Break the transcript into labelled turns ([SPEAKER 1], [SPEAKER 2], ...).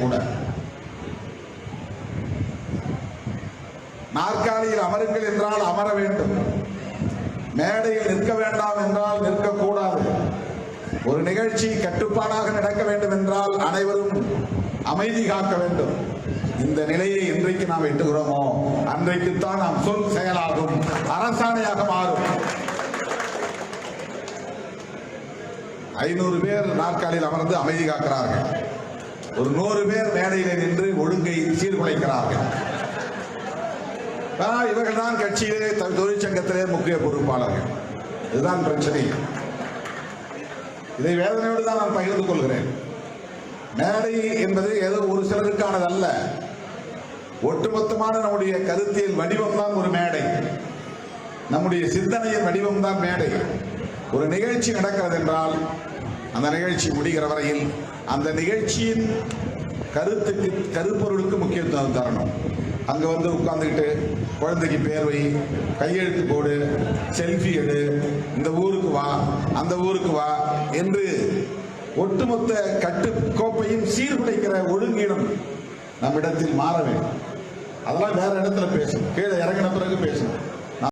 [SPEAKER 1] கூட நாற்காலியில் அமருங்கள் என்றால் அமர வேண்டும். மேடையில் நிற்க வேண்டாம் என்றால் நிற்கக்கூடாது. ஒரு நிகழ்ச்சி கட்டுப்பாடாக நடக்க வேண்டும் என்றால் அனைவரும் அமைதி காக்க வேண்டும். இந்த நிலையை இன்றைக்கு நாம் எட்டுகிறோமோ? அன்றைக்குத்தான் நாம் சொல் செயலாகும். அரசாணையாக மாறும். ஐநூறு பேர் நாற்காலியில் அமர்ந்து அமைதி காக்கிறார்கள். ஒரு நூறு பேர் மேடையில் நின்று ஒழுங்கை சீர்குலைக்கிறார்கள். ஆனால் இவர்கள் தான் கட்சியிலே தொழிற்சங்கத்திலே முக்கிய பொறுப்பாளர்கள். இதுதான் பிரச்சனை. இதை வேதனையோடு தான் நான் பகிர்ந்து கொள்கிறேன். மேடை என்பது ஏதோ ஒரு சிலருக்கானது அல்ல ஒட்டுமொத்தமான நம்முடைய கருத்தியல் வடிவம் தான் ஒரு மேடை. நம்முடைய சிந்தனையின் வடிவம் தான் மேடை. ஒரு நிகழ்ச்சி நடக்கிறது என்றால் அந்த நிகழ்ச்சி முடிகிற வரையில் அந்த நிகழ்ச்சியின் கருத்துக்கு கருப்பொருளுக்கு முக்கியத்துவம் தரணும். அங்கே வந்து உட்காந்துக்கிட்டு குழந்தைக்கு பேர் வை கையெழுத்து போடு செல்ஃபி எடு இந்த ஊருக்கு வா அந்த ஊருக்கு வா என்று ஒட்டுமொத்த கட்டுக்கோப்பையும் சீர்குலைக்கிற ஒழுங்கீனம் நம்மிடத்தில் மாற வேண்டும். அதெல்லாம் வேற இடத்துல பேசணும் கீழே இறங்கின பிறகு பேசணும்